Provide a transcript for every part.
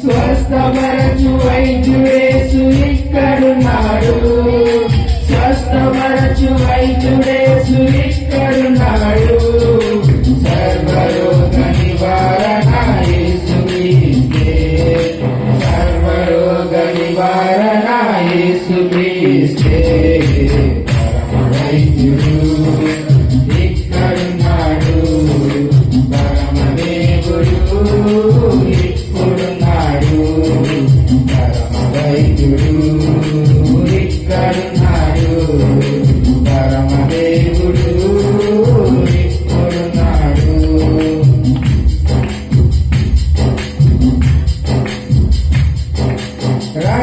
స్వస్థ మరచు వైద్యు వేసు ఇక్కడున్నాడు యేసుక్రీస్తే పరమ వైద్యుడు ఇక్కడున్నాడు పరమ దేవుడు ఇప్పుడున్నాడు పరమ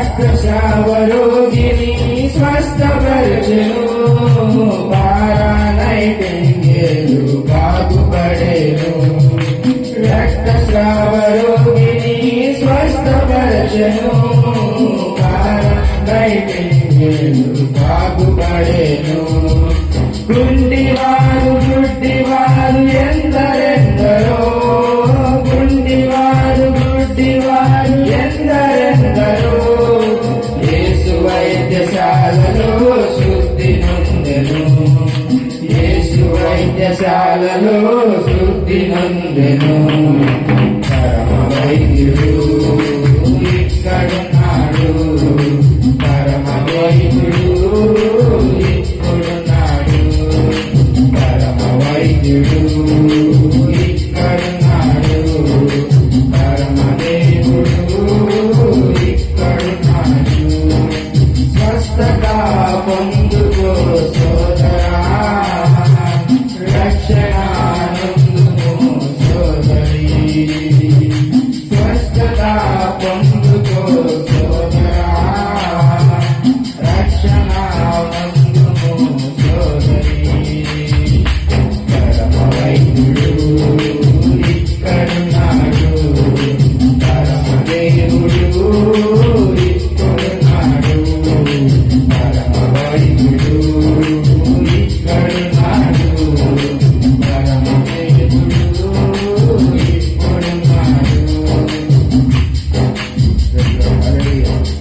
రక్తశావరోగిని స్వస్థపరచును. పారానైటెంగేలు బాగుపడేను. రక్తస్రావరోగిని స్వస్థపరచును. పారానైటెంగేలు బాగుపడేను. గుండివారు గుడ్డివారు ఎందరెందరో. గుండివారు గుడ్డివారు ఎందరెందరో. వైద్యశాలలో శుద్ధి నొందెను. యేసు వైద్యశాలలో శుద్ధి నొందెను. పరమ వైద్యుడు స్వస్థత పొందుకో